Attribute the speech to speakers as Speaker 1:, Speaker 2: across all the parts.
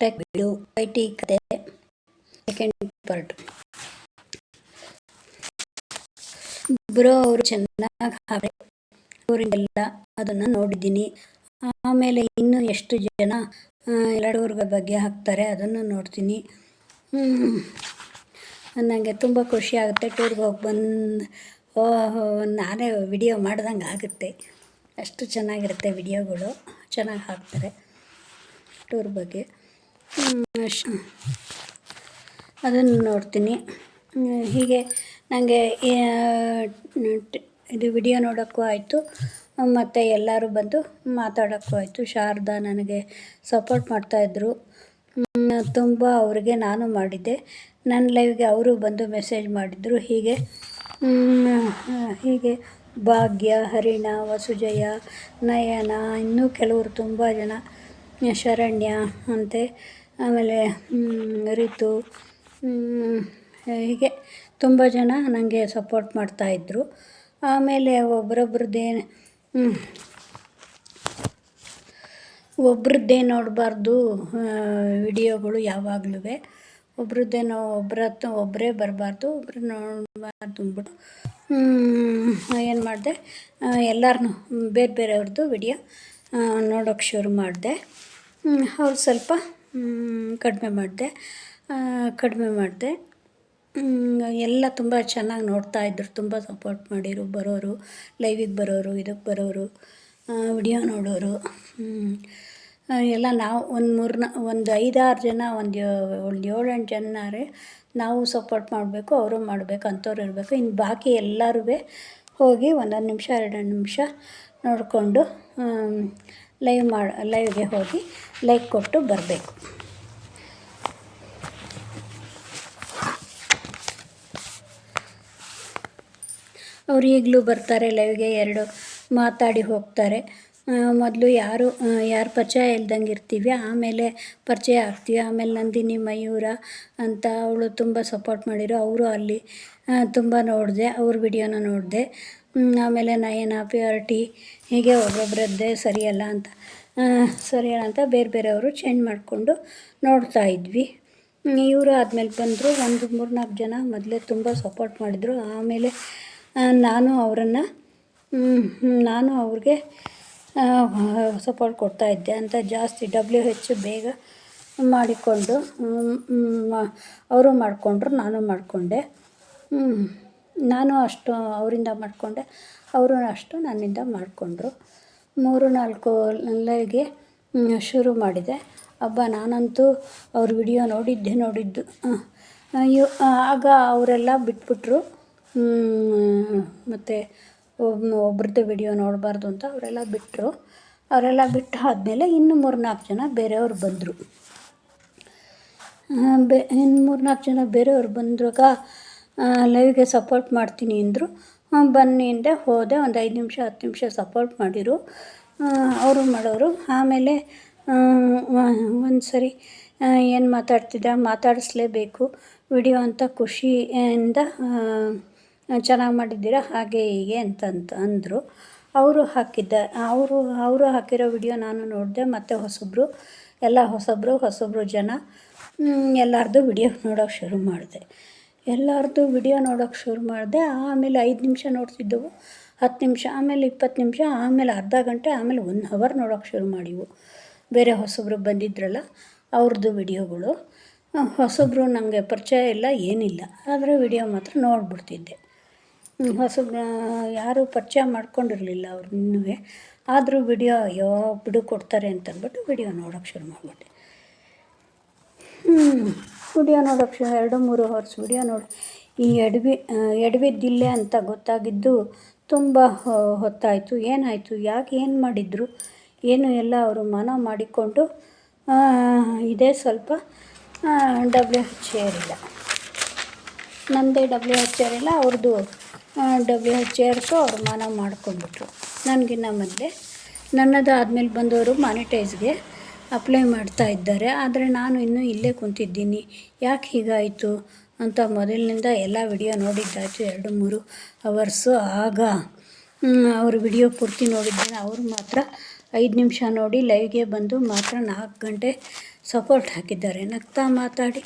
Speaker 1: Tech ಬಿಡು I T ಕತೆ second part bro ಅವರು ಚೆನ್ನಾಗಿ ಹಾಗೆ ಊರಿಂದೆಲ್ಲ ಅದನ್ನು ನೋಡಿದ್ದೀನಿ. ಆಮೇಲೆ ಇನ್ನೂ ಎಷ್ಟು ಜನ ಲಡೂರ್ಗ ಬಗ್ಗೆ ಹಾಕ್ತಾರೆ ಅದನ್ನು ನೋಡ್ತೀನಿ. ನನಗೆ ತುಂಬ ಖುಷಿ ಆಗುತ್ತೆ ಟೂರ್ಗೆ ಹೋಗಿ ಬಂದು, ಓಹೋ, ನಾನೇ ವಿಡಿಯೋ ಮಾಡ್ದಂಗೆ ಆಗುತ್ತೆ. ಅಷ್ಟು ಚೆನ್ನಾಗಿರುತ್ತೆ ವಿಡಿಯೋಗಳು ಚೆನ್ನಾಗಿ ಹಾಕ್ತಾರೆ. ಟೂರ್ ಬಗ್ಗೆ. ಅದನ್ನು ನೋಡ್ತೀನಿ. ಹೀಗೆ ನನಗೆ ಇದು ವಿಡಿಯೋ ನೋಡೋಕ್ಕೂ ಆಯಿತು. ಮತ್ತು ಎಲ್ಲರೂ ಬಂದು ಮಾತಾಡೋಕ್ಕೂ ಆಯಿತು. ಶಾರದಾ ನನಗೆ ಸಪೋರ್ಟ್ ಮಾಡ್ತಾಯಿದ್ರು ತುಂಬ ಅವರಿಗೆ ನಾನು ಮಾಡಿದ್ದೆ. ನನ್ನ ಲೈವ್ಗೆ ಅವರು ಬಂದು ಮೆಸೇಜ್ ಮಾಡಿದರು. ಹೀಗೆ ಹೀಗೆ ಭಾಗ್ಯ, ಹರಿಣ ವಸುಜಯ ನಯನ, ಇನ್ನೂ ಕೆಲವರು ತುಂಬ ಜನ ಶರಣ್ಯ ಅಂತೆ ಆಮೇಲೆ ರಿತು ಹೀಗೆ ತುಂಬ ಜನ ನನಗೆ ಸಪೋರ್ಟ್ ಮಾಡ್ತಾಯಿದ್ರು ಆಮೇಲೆ ಒಬ್ರೊಬ್ರದ್ದೇನು ಒಬ್ರದ್ದೇ ನೋಡಬಾರ್ದು ವಿಡಿಯೋಗಳು ಯಾವಾಗಲೂ ಒಬ್ರದ್ದೇನೋ ಒಬ್ಬರ ಹತ್ರ ಒಬ್ಬರೇ ಬರಬಾರ್ದು ಒಬ್ಬರು ನೋಡಬಾರ್ದು ಅಂದ್ಬಿಟ್ಟು ಏನು ಮಾಡಿದೆ ಎಲ್ಲರನ್ನೂ ಬೇರೆ ಬೇರೆಯವ್ರದ್ದು ವಿಡಿಯೋ ನೋಡೋಕ್ಕೆ ಶುರು ಮಾಡಿದೆ. ಅವ್ರು ಸ್ವಲ್ಪ ಕಡಿಮೆ ಮಾಡಿದೆ. ಕಡಿಮೆ ಮಾಡಿದೆ. ಎಲ್ಲ ತುಂಬ ಚೆನ್ನಾಗಿ ನೋಡ್ತಾಯಿದ್ರು ತುಂಬ ಸಪೋರ್ಟ್ ಮಾಡಿರು, ಬರೋರು ಲೈವಿಗೆ ಬರೋರು ಇದಕ್ಕೆ ಬರೋರು ವಿಡಿಯೋ ನೋಡೋರು. ಎಲ್ಲ ನಾವು ಒಂದು ಮೂರು ನ, ಒಂದು ಐದಾರು ಜನ, ಒಂದು ಒಂದು ಏಳೆಂಟು ಜನರೇ ನಾವು ಸಪೋರ್ಟ್ ಮಾಡಬೇಕು, ಅವರು ಮಾಡಬೇಕು, ಅಂಥವ್ರು ಇರಬೇಕು. ಇನ್ನು ಬಾಕಿ ಎಲ್ಲರೂ ಹೋಗಿ ಒಂದೊಂದು ನಿಮಿಷ ಎರಡೆರಡು ನಿಮಿಷ ನೋಡಿಕೊಂಡು ಲೈವ್ ಮಾಡಿ, ಲೈವ್ಗೆ ಹೋಗಿ ಲೈಕ್ ಕೊಟ್ಟು ಬರಬೇಕು. ಅವರು ಈಗಲೂ ಬರ್ತಾರೆ ಲೈವ್ಗೆ, ಎರಡು ಮಾತಾಡಿ ಹೋಗ್ತಾರೆ. ಮೊದಲು ಯಾರು ಯಾರು ಪರಿಚಯ ಇಲ್ದಂಗೆ ಇರ್ತೀವಿ, ಆಮೇಲೆ ಪರಿಚಯ ಆಗ್ತೀವಿ. ಆಮೇಲೆ ನಂದಿನಿ ಮಯೂರ ಅಂತ ಅವಳು ತುಂಬ ಸಪೋರ್ಟ್ ಮಾಡಿದ್ರು. ಅವರು ಅಲ್ಲಿ ತುಂಬ ನೋಡಿದೆ, ಅವ್ರ ವಿಡಿಯೋನ ನೋಡಿದೆ. ಆಮೇಲೆ ನಯನ ಪ್ಯೂರಿಟಿ ಹೀಗೆ ಒಬ್ಬೊಬ್ಬರದ್ದೇ ಸರಿಯಲ್ಲ ಅಂತ. ಸರಿಯಲ್ಲ ಅಂತ ಬೇರೆ ಬೇರೆಯವರು ಚೇಂಜ್ ಮಾಡಿಕೊಂಡು ನೋಡ್ತಾ ಇದ್ವಿ. ಇವರು ಆದಮೇಲೆ ಬಂದರು, ಒಂದು ಮೂರು ನಾಲ್ಕು ಜನ ಮೊದಲೇ ತುಂಬ ಸಪೋರ್ಟ್ ಮಾಡಿದರು. ಆಮೇಲೆ ನಾನು ಅವರನ್ನು ನಾನು ಅವ್ರಿಗೆ ಸಪೋರ್ಟ್ ಕೊಡ್ತಾಯಿದ್ದೆ ಅಂತ ಜಾಸ್ತಿ ಡಬ್ಲ್ಯೂ ಹೆಚ್ ಬೇಗ ಮಾಡಿಕೊಂಡು ಅವರು ಮಾಡಿಕೊಂಡ್ರು, ನಾನು ಮಾಡಿಕೊಂಡೆ. ನಾನು ಅಷ್ಟು ಅವರಿಂದ ಮಾಡಿಕೊಂಡೆ. ಅವರು ಅಷ್ಟು ನನ್ನಿಂದ ಮಾಡಿಕೊಂಡ್ರು. ಮೂರು ನಾಲ್ಕು ಲೈಗೆ ಶುರು ಮಾಡಿದೆ. ಹಬ್ಬ ನಾನಂತೂ ಅವ್ರ ವಿಡಿಯೋ ನೋಡಿದ್ದೆ, ನೋಡಿದ್ದು. ಆಗ ಅವರೆಲ್ಲ ಬಿಟ್ಬಿಟ್ರು. ಮತ್ತು ಒಬ್ರದ್ದು ವಿಡಿಯೋ ನೋಡಬಾರ್ದು ಅಂತ ಅವರೆಲ್ಲ ಬಿಟ್ಟರು ಅವರೆಲ್ಲ ಬಿಟ್ಟು ಆದಮೇಲೆ ಇನ್ನು ಮೂರು ನಾಲ್ಕು ಜನ ಬೇರೆಯವ್ರು ಬಂದರು. ಬೆ, ಇನ್ನು ಮೂರು ನಾಲ್ಕು ಜನ ಬೇರೆಯವ್ರು ಬಂದಾಗ ಲೈವ್ಗೆ ಸಪೋರ್ಟ್ ಮಾಡ್ತೀನಿ ಅಂದರು. ಬನ್ನಿ ಅಂದೆ ಹೋದೆ. ಒಂದು ಐದು ನಿಮಿಷ, ಹತ್ತು ನಿಮಿಷ ಸಪೋರ್ಟ್ ಮಾಡಿರು. ಅವರು ಮಾಡೋರು. ಆಮೇಲೆ ಒಂದು ಸರಿ ಏನು ಮಾತಾಡ್ತಿದ್ದ ಮಾತಾಡಿಸ್ಲೇಬೇಕು. ವಿಡಿಯೋ ಅಂತ ಖುಷಿಯಿಂದ ಚೆನ್ನಾಗಿ ಮಾಡಿದ್ದೀರಾ, ಹಾಗೆ ಹೀಗೆ ಅಂತಂತ ಅಂದರು. ಅವರು ಹಾಕಿದ್ದ, ಅವರು ಅವರು ಹಾಕಿರೋ ವಿಡಿಯೋ ನಾನು ನೋಡಿದೆ. ಮತ್ತು ಹೊಸಬ್ರು, ಎಲ್ಲ ಹೊಸಬ್ರು ಹೊಸಬ್ರು ಜನ ಎಲ್ಲರದ್ದು ವಿಡಿಯೋ ನೋಡೋಕೆ ಶುರು ಮಾಡಿದೆ. ಎಲ್ಲರದ್ದು ವಿಡಿಯೋ ನೋಡೋಕೆ ಶುರು ಮಾಡಿದೆ, ಆಮೇಲೆ ಐದು ನಿಮಿಷ ನೋಡ್ತಿದ್ದೆವು, ಹತ್ತು ನಿಮಿಷ, ಆಮೇಲೆ ಇಪ್ಪತ್ತು ನಿಮಿಷ, ಆಮೇಲೆ ಅರ್ಧ ಗಂಟೆ, ಆಮೇಲೆ ಒನ್ ಹವರ್ ನೋಡೋಕೆ ಶುರು ಮಾಡಿವು. ಬೇರೆ ಹೊಸಬ್ರು ಬಂದಿದ್ರಲ್ಲ ಅವ್ರದ್ದು ವಿಡಿಯೋಗಳು. ಹೊಸಬ್ರು ನನಗೆ ಪರಿಚಯ ಇಲ್ಲ, ಏನಿಲ್ಲ. ಆದರೆ ವಿಡಿಯೋ ಮಾತ್ರ ನೋಡಿಬಿಡ್ತಿದ್ದೆ. ಹೊಸಬ್ರು ಯಾರೂ ಪರಿಚಯ ಮಾಡ್ಕೊಂಡಿರಲಿಲ್ಲ ಅವ್ರು ನಿನ್ನೂ ಆದರೂ ವಿಡಿಯೋ ಅಯ್ಯೋ ಬಿಡು ಕೊಡ್ತಾರೆ ಅಂತಂದ್ಬಿಟ್ಟು ವಿಡಿಯೋ ನೋಡೋಕೆ ಶುರು ಮಾಡಿಬಿಟ್ಟೆ. ವಿಡಿಯೋ ನೋಡೋ ಶು ಎರಡು ಮೂರು ಅವರ್ಸ್ ವಿಡಿಯೋ ನೋಡಿ. ಈ ಎಡವಿ ಎಡವಿದ್ದಿಲ್ಲೇ ಅಂತ ಗೊತ್ತಾಗಿದ್ದು ತುಂಬ ಹೊತ್ತಾಯಿತು. ಏನಾಯಿತು? ಯಾಕೆ ಏನು ಮಾಡಿದರು? ಏನು ಎಲ್ಲ ಅವರು ಮನ ಮಾಡಿಕೊಂಡು ಇದೇ ಸ್ವಲ್ಪ ಡಬ್ಲ್ಯೂ ಹೆಚ್ ಏರಿಲ್ಲ ನಮ್ಮದೇ ಡಬ್ಲ್ಯೂ ಹೆಚ್ ಏರಿಲ್ಲ ಅವ್ರದ್ದು ಡಬ್ಲ್ಯೂ ಹೆಚ್ ಏರ್ಸು ಅವ್ರು ಮನ ಮಾಡ್ಕೊಂಡ್ಬಿಟ್ರು. ನನಗಿನ್ನ ಮೊದಲೇ. ನನ್ನದು ಆದಮೇಲೆ ಬಂದವರು ಮಾನಿಟೈಸ್ಗೆ ಅಪ್ಲೈ ಮಾಡ್ತಾ ಇದ್ದಾರೆ, ಆದರೆ ನಾನು ಇನ್ನೂ ಇಲ್ಲೇ ಕುಂತಿದ್ದೀನಿ. ಯಾಕೆ ಹೀಗಾಯಿತು? ಅಂತ ಮೊದಲಿನಿಂದ ಎಲ್ಲ ವಿಡಿಯೋ ನೋಡಿದ್ದಾಯಿತು, ಎರಡು ಮೂರು ಅವರ್ಸು ಆಗ. ಅವರು ವಿಡಿಯೋ ಪೂರ್ತಿ ನೋಡಿದ್ದೇನೆ. ಅವರು ಮಾತ್ರ ಐದು ನಿಮಿಷ ನೋಡಿ ಲೈವ್ಗೆ ಬಂದು ಮಾತ್ರ ನಾಲ್ಕು ಗಂಟೆ ಸಪೋರ್ಟ್ ಹಾಕಿದ್ದಾರೆ. ನಗ್ತಾ ಮಾತಾಡಿ.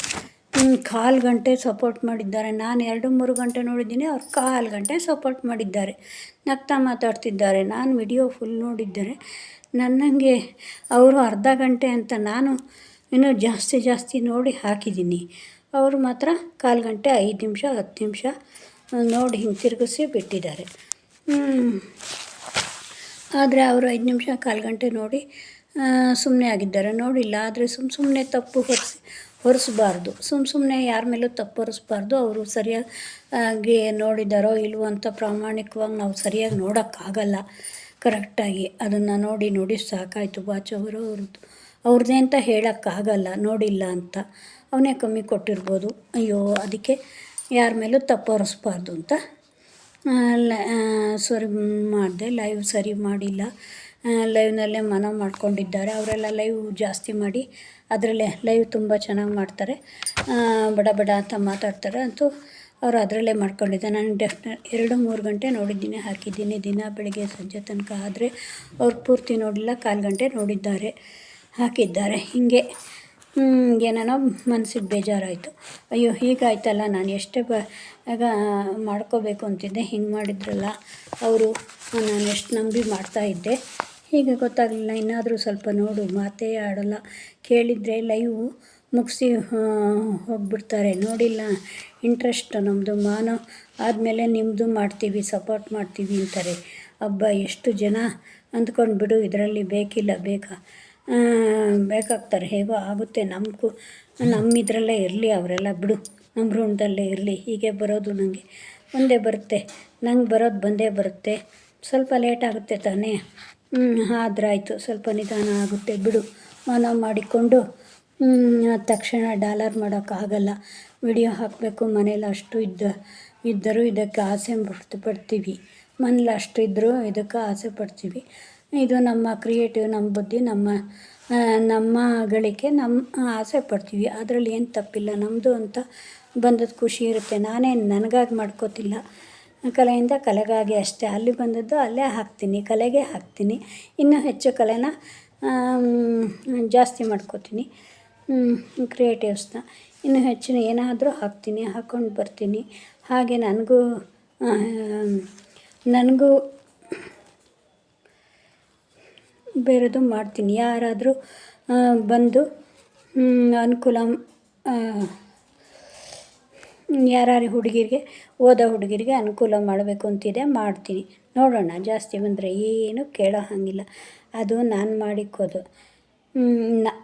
Speaker 1: ಕಾಲು ಗಂಟೆ ಸಪೋರ್ಟ್ ಮಾಡಿದ್ದಾರೆ. ನಾನು ಎರಡು ಮೂರು ಗಂಟೆ ನೋಡಿದ್ದೀನಿ, ಅವ್ರು ಕಾಲು ಗಂಟೆ ಸಪೋರ್ಟ್ ಮಾಡಿದ್ದಾರೆ. ನಗ್ತಾ ಮಾತಾಡ್ತಿದ್ದಾರೆ. ನಾನು ವಿಡಿಯೋ ಫುಲ್ ನೋಡಿದ್ದಾರೆ ನನ್ನಂಗೆ ಅವರು ಅರ್ಧ ಗಂಟೆ ಅಂತ ನಾನು ಇನ್ನೂ ಜಾಸ್ತಿ ಜಾಸ್ತಿ ನೋಡಿ ಹಾಕಿದ್ದೀನಿ. ಅವರು ಮಾತ್ರ ಕಾಲು ಗಂಟೆ ಐದು ನಿಮಿಷ, ಹತ್ತು ನಿಮಿಷ ನೋಡಿ ಹಿಂಗೆ ತಿರುಗಿಸಿ ಬಿಟ್ಟಿದ್ದಾರೆ. ಆದರೆ ಅವರು ಐದು ನಿಮಿಷ ಕಾಲು ಗಂಟೆ ನೋಡಿ ಸುಮ್ಮನೆ ಆಗಿದ್ದಾರೆ. ನೋಡಿಲ್ಲ, ಆದರೆ ಸುಮ್ಮ ಸುಮ್ಮನೆ ತಪ್ಪು ಹೊರಿಸಿ, ಹೊರಿಸಬಾರ್ದು. ಸುಮ್ಮ ಸುಮ್ಮನೆ ಯಾರ ಮೇಲೂ ತಪ್ಪು ಹೊರಿಸ್ಬಾರ್ದು. ಅವರು ಸರಿಯಾಗಿ ನೋಡಿದ್ದಾರೋ ಇಲ್ವೋ ಅಂತ ಪ್ರಾಮಾಣಿಕವಾಗಿ ನಾವು ಸರಿಯಾಗಿ ನೋಡೋಕ್ಕಾಗಲ್ಲ. ಕರೆಕ್ಟಾಗಿ ಅದನ್ನು ನೋಡಿ ನೋಡಿ ಸಾಕಾಯಿತು. ಬಾಚವರು ಅವ್ರದ್ದು ಅವ್ರದ್ದೇ ಅಂತ ಹೇಳೋಕ್ಕಾಗಲ್ಲ, ನೋಡಿಲ್ಲ ಅಂತ. ಅವನೇ ಕಮ್ಮಿ ಕೊಟ್ಟಿರ್ಬೋದು. ಅಯ್ಯೋ, ಅದಕ್ಕೆ ಯಾರ ಮೇಲೂ ತಪ್ಪರಿಸ್ಬಾರ್ದು ಅಂತ. ಸರಿ ಮಾಡಿದೆ. ಲೈವ್ ಸರಿ ಮಾಡಿಲ್ಲ. ಲೈವ್ನಲ್ಲೇ ಮನ ಮಾಡ್ಕೊಂಡಿದ್ದಾರೆ. ಅವರೆಲ್ಲ ಲೈವ್ ಜಾಸ್ತಿ ಮಾಡಿ ಅದರಲ್ಲೇ ಲೈವ್ ತುಂಬ ಚೆನ್ನಾಗಿ ಮಾಡ್ತಾರೆ. ಬಡ ಬಡ ಅಂತ ಮಾತಾಡ್ತಾರೆ ಅಂತೂ ಅವರು ಅದರಲ್ಲೇ ಮಾಡ್ಕೊಂಡಿದ್ದೆ. ನಾನು ಡೆಫ್ನೆ ಎರಡು ಮೂರು ಗಂಟೆ ನೋಡಿದ್ದೀನಿ, ಹಾಕಿದ್ದೀನಿ. ದಿನ ಬೆಳಗ್ಗೆ ಸಂಜೆ ತನಕ ಆದರೆ ಅವ್ರು ಪೂರ್ತಿ ನೋಡಿಲ್ಲ, ಕಾಲು ಗಂಟೆ ನೋಡಿದ್ದಾರೆ, ಹಾಕಿದ್ದಾರೆ. ಹೀಗೆ ಏನೇನೋ ಮನಸ್ಸಿಗೆ ಬೇಜಾರಾಯಿತು. ಅಯ್ಯೋ, ಹೀಗಾಯ್ತಲ್ಲ, ನಾನು ಎಷ್ಟೇ ಬ, ಆಗ ಮಾಡ್ಕೋಬೇಕು ಅಂತಿದ್ದೆ, ಹಿಂಗೆ ಮಾಡಿದ್ರಲ್ಲ ಅವರು, ನಾನು ಎಷ್ಟು ನಂಬಿ ಮಾಡ್ತಾ ಇದ್ದೆ. ಹೀಗೆ ಗೊತ್ತಾಗಲಿಲ್ಲ, ಇನ್ನಾದರೂ ಸ್ವಲ್ಪ ನೋಡು, ಮಾತೇ ಆಡೋಲ್ಲ. ಕೇಳಿದರೆ ಲೈವು ಮುಗಿಸಿ ಹೋಗ್ಬಿಡ್ತಾರೆ. ನೋಡಿಲ್ಲ ಇಂಟ್ರೆಸ್ಟ್ ನಮ್ಮದು ಮಾನ ಆದಮೇಲೆ ನಿಮ್ಮದು ಮಾಡ್ತೀವಿ ಸಪೋರ್ಟ್ ಮಾಡ್ತೀವಿ ಅಂತಾರೆ. ಹಬ್ಬ ಎಷ್ಟು ಜನ ಅಂದ್ಕೊಂಡು ಬಿಡು, ಇದರಲ್ಲಿ ಬೇಕಿಲ್ಲ ಬೇಕಾ ಬೇಕಾಗ್ತಾರೆ, ಹೇಗೋ ಆಗುತ್ತೆ. ನಮಗೂ ನಮ್ಮ ಇದರಲ್ಲೇ ಇರಲಿ ಅವರೆಲ್ಲ, ಬಿಡು. ನಮ್ಮ ಋಣದಲ್ಲೇ ಇರಲಿ. ಹೀಗೆ ಬರೋದು ನನಗೆ ಒಂದೇ ಬರುತ್ತೆ. ನಂಗೆ ಬರೋದು ಬಂದೇ ಬರುತ್ತೆ. ಸ್ವಲ್ಪ ಲೇಟ್ ಆಗುತ್ತೆ ತಾನೇ. ಆದ್ರಾಯಿತು. ಸ್ವಲ್ಪ ನಿಧಾನ ಆಗುತ್ತೆ. ಬಿಡು. ಮನ ಮಾಡಿಕೊಂಡು ತಕ್ಷಣ ಡಾಲರ್ ಮಾಡೋಕ್ಕಾಗಲ್ಲ ವಿಡಿಯೋ ಹಾಕಬೇಕು, ಮನೇಲಿ ಅಷ್ಟು ಇದ್ದ, ಇದ್ದರೂ ಇದಕ್ಕೆ ಆಸೆ ಪಡ್ತು ಪಡ್ತೀವಿ. ಮನೇಲಿ ಅಷ್ಟು ಇದ್ದರೂ ಇದಕ್ಕೆ ಆಸೆ ಪಡ್ತೀವಿ. ಇದು ನಮ್ಮ ಕ್ರಿಯೇಟಿವ್ ನಮ್ಮ ಬುದ್ಧಿ, ನಮ್ಮ ನಮ್ಮ ಗಳಿಕೆ ನಮ್ಮ ಆಸೆ ಪಡ್ತೀವಿ. ಅದರಲ್ಲಿ ಏನು ತಪ್ಪಿಲ್ಲ. ನಮ್ಮದು ಅಂತ ಬಂದದ್ದು ಖುಷಿ ಇರುತ್ತೆ. ನಾನೇನು ನನಗಾಗಿ ಮಾಡ್ಕೋತಿಲ್ಲ. ಕಲೆಯಿಂದ ಕಲೆಗಾಗಿ ಅಷ್ಟೇ. ಅಲ್ಲಿ ಬಂದದ್ದು ಅಲ್ಲೇ ಹಾಕ್ತೀನಿ. ಕಲೆಗೆ ಹಾಕ್ತೀನಿ. ಇನ್ನೂ ಹೆಚ್ಚು ಕಲೆನ ಜಾಸ್ತಿ ಮಾಡ್ಕೋತೀನಿ. ಕ್ರಿಯೇಟಿವ್ಸ್ನ ಇನ್ನು ಹೆಚ್ಚಿನ ಏನಾದರೂ ಹಾಕ್ತೀನಿ ಹಾಕ್ಕೊಂಡು ಬರ್ತೀನಿ. ಹಾಗೆ ನನಗೂ ನನಗೂ ಬೇರೆದು ಮಾಡ್ತೀನಿ. ಯಾರಾದರೂ ಬಂದು ಅನುಕೂಲ ಯಾರ್ಯಾರು ಹುಡುಗಿರಿಗೆ, ಓದೋ ಹುಡುಗಿರಿಗೆ ಅನುಕೂಲ ಮಾಡಬೇಕು ಅಂತಿದೆ, ಮಾಡ್ತೀನಿ. ನೋಡೋಣ, ಜಾಸ್ತಿ ಬಂದರೆ ಏನು ಕೇಳೋ ಹಾಗಿಲ್ಲ. ಅದು ನಾನು ಮಾಡಿಕ್ಕೋದು.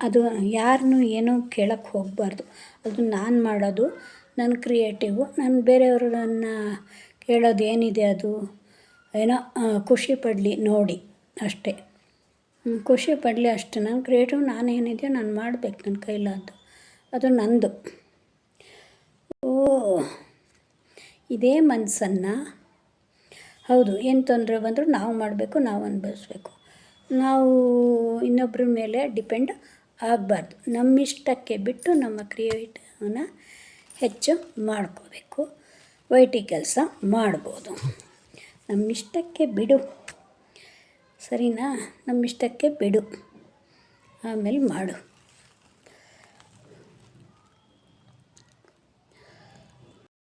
Speaker 1: ಅದು ಯಾರನ್ನು ಏನೂ ಕೇಳೋಕ್ಕೆ ಹೋಗಬಾರ್ದು. ಅದು ನಾನು ಮಾಡೋದು ನನ್ನ ಕ್ರಿಯೇಟಿವು ನಾನು ಬೇರೆಯವ್ರನ್ನ ಕೇಳೋದು ಏನಿದೆ ಅದು, ಏನೋ ಖುಷಿ ಪಡಲಿ ನೋಡಿ ಅಷ್ಟೇ. ಖುಷಿ ಪಡಲಿ ಅಷ್ಟೇ. ನನ್ನ ಕ್ರಿಯೇಟಿವ್ ನಾನು ಏನಿದೆಯೋ ನಾನು ಮಾಡಬೇಕು ನನ್ನ ಕೈಲಾದ್ದು. ಅದು ನಂದು. ಓ, ಇದೇ ಮನಸ್ಸನ್ನು ಹೌದು, ಏನು ತೊಂದರೆ ಬಂದರೂ ನಾವು ಮಾಡಬೇಕು, ನಾವು ಅನುಭವಿಸ್ಬೇಕು. ನಾವು ಇನ್ನೊಬ್ಬರ ಮೇಲೆ ಡಿಪೆಂಡ್ ಆಗಬಾರ್ದು. ನಮ್ಮಿಷ್ಟಕ್ಕೆ ಬಿಟ್ಟು ನಮ್ಮ ಕ್ರಿಯೇಟಿವ್ನ ಹೆಚ್ಚು ಮಾಡ್ಕೋಬೇಕು. ವೈಟಿ ಕೆಲಸ ಮಾಡ್ಬೋದು. ನಮ್ಮಿಷ್ಟಕ್ಕೆ ಬಿಡು. ಸರಿನಾ? ನಮ್ಮಿಷ್ಟಕ್ಕೆ ಬಿಡು. ಆಮೇಲೆ ಮಾಡು.